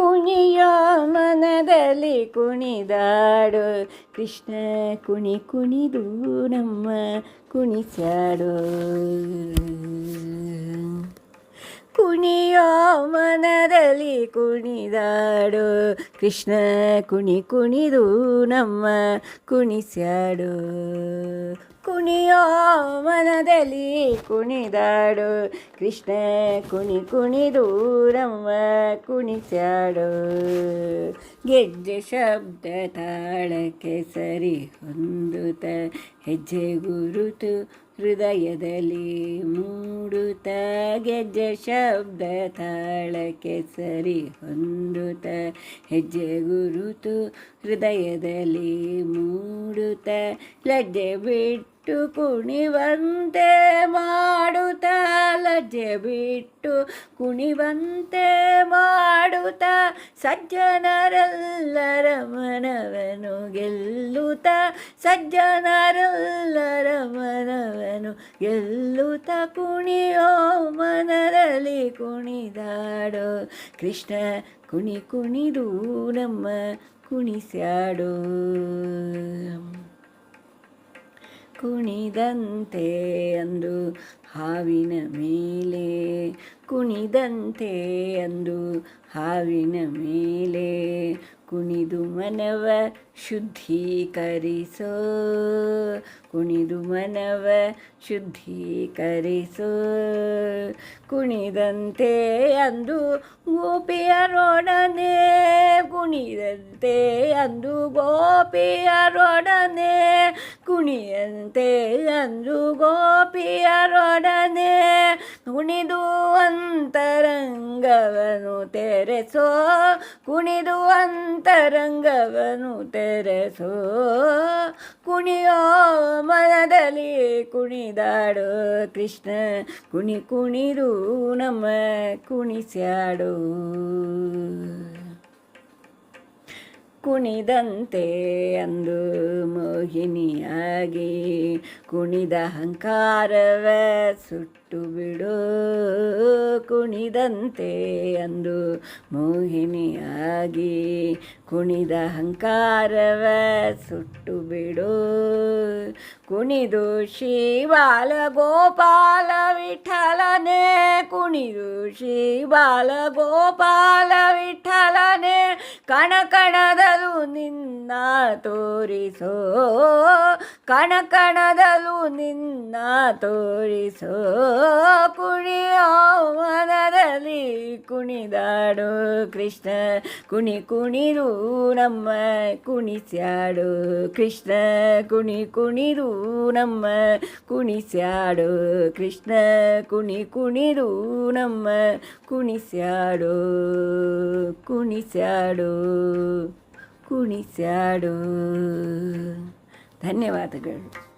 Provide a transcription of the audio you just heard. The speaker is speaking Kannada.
ಕುಣಿಯ ಮನದಲ್ಲಿ ಕುಣಿದಾಡು. ಕೃಷ್ಣ ಕುಣಿ ಕುಣಿದು ನಮ್ಮ ಕುಣಿಸಾಡು ಕುಣಿಯೋ ಮನದಲ್ಲಿ ಕುಣಿದಾಡು ಕೃಷ್ಣ ಕುಣಿ ಕುಣಿದು ನಮ್ಮ ಕುಣಿಸ್ಯಾಡು ಕುಣಿಯೋ ಮನದಲ್ಲಿ ಕುಣಿದಾಡು ಕೃಷ್ಣ ಕುಣಿ ಕುಣಿದು ನಮ್ಮ ಕುಣಿಸ್ಯಾಡು ಗೆಜ್ಜೆ ಶಬ್ದ ತಾಳಕ್ಕೆ ಸರಿ ಹೊಂದುತ್ತ ಹೆಜ್ಜೆ ಗುರುತು ಹೃದಯದಲ್ಲಿ ಮೂಡುತ್ತ ಗೆಜ್ಜೆ ಶಬ್ದ ತಾಳಕ್ಕೆ ಸರಿ ಹೊಂದುತ್ತ. ಹೆಜ್ಜೆ ಗುರುತು ಹೃದಯದಲ್ಲಿ ಮೂಡುತ್ತ. ಲಜ್ಜೆ ಬಿಟ್ಟು ಕುಣಿವಂತೆ ಮಾಡುತ್ತ, ಲಜ್ಜೆ ಬಿಟ್ಟು ಕುಣಿವಂತೆ ಮಾಡುತ್ತ, ಸಜ್ಜನರೆಲ್ಲರ ಮನವನು ಗೆಲ್ಲುತ್ತ, ಸಜ್ಜನರೆಲ್ಲರ ಮನವನು ಗೆಲ್ಲುತ್ತ ಕುಣಿಯೋ ಮನದಲ್ಲಿ ಕುಣಿದಾಡೋ, ಕೃಷ್ಣ ಕುಣಿ ಕುಣಿದು, ನಮ್ಮ ಕುಣಿಸ್ಯಾಡೋ. ಕುಣಿದಂತೆ ಅಂದು ಹಾವಿನ ಮೇಲೆ. ಕುಣಿದಂತೆ ಅಂದು ಹಾವಿನ ಮೇಲೆ. ಕುಣಿದು ಮನವ ಶುದ್ಧೀಕರಿಸೋ. ಕುಣಿದು ಮನವ ಶುದ್ಧೀಕರಿಸೋ. ಕುಣಿದಂತೆ ಅಂದು ಗೋಪಿಯರೊಡನೆ. ಕುಣಿದಂತೆ ಅಂದು ಗೋಪಿಯರೊಡನೆ. ಕುಣಿಯಂತೆ ಅಂದು ಗೋಪಿಯರೊಡನೆ ಕುಣಿದು ಅಂತರಂಗವನು ತೆರೆಸೋ, ಕುಣಿದು ಅಂತರಂಗವನು ತೆರೆಸೋ. ಕುಣಿಯೋ ಮನದಲ್ಲಿ ಕುಣಿದಾಡು ಕೃಷ್ಣ, ಕುಣಿ ಕುಣಿದು ನಮ್ಮ ಕುಣಿಸ್ಯಾಡೋ. ಕುಣಿದಂತೆ ಅಂದು ಮೋಹಿನಿಯಾಗಿ ಕುಣಿದ ಅಹಂಕಾರವ ಸುಟ್ಟು ಬಿಡು ಕುಣಿದಂತೆ ಅಂದು ಮೋಹಿನಿಯಾಗಿ ಕುಣಿದ ಅಹಂಕಾರವ ಸುಟ್ಟು ಬಿಡು ಕುಣಿದು ಶಿವಾಲ ಗೋಪಾಲ ವಿಠಲನೆ ಕುಣಿದು ಶ್ರೀಬಾಲ ಗೋಪಾಲ ವಿಠಲನೆ ಕಣಕಣದಲು ನಿನ್ನ ತೋರಿಸೋ ಕಣಕಣದಲು ನಿನ್ನ ತೋರಿಸೋ ಕುಣಿಯೋ ಮನದಲ್ಲಿ ಕುಣಿದಾಡು ಕೃಷ್ಣ ಕುಣಿ ಕುಣಿದು ನಮ್ಮ ಕುಣಿಸ್ಯಾಡು ಕೃಷ್ಣ ಕುಣಿ ಕುಣಿದು ನಮ್ಮ ಕುಣಿಸ್ಯಾಡು ಕೃಷ್ಣ ಕುಣಿ ಕುಣಿದು ನಮ್ಮ ಕುಣಿಸ್ಯಾಡೋ ಕುಣಿಸ್ಯಾಡೋ ಕುಣಿಸ್ಯಾಡೋ. ಧನ್ಯವಾದಗಳು.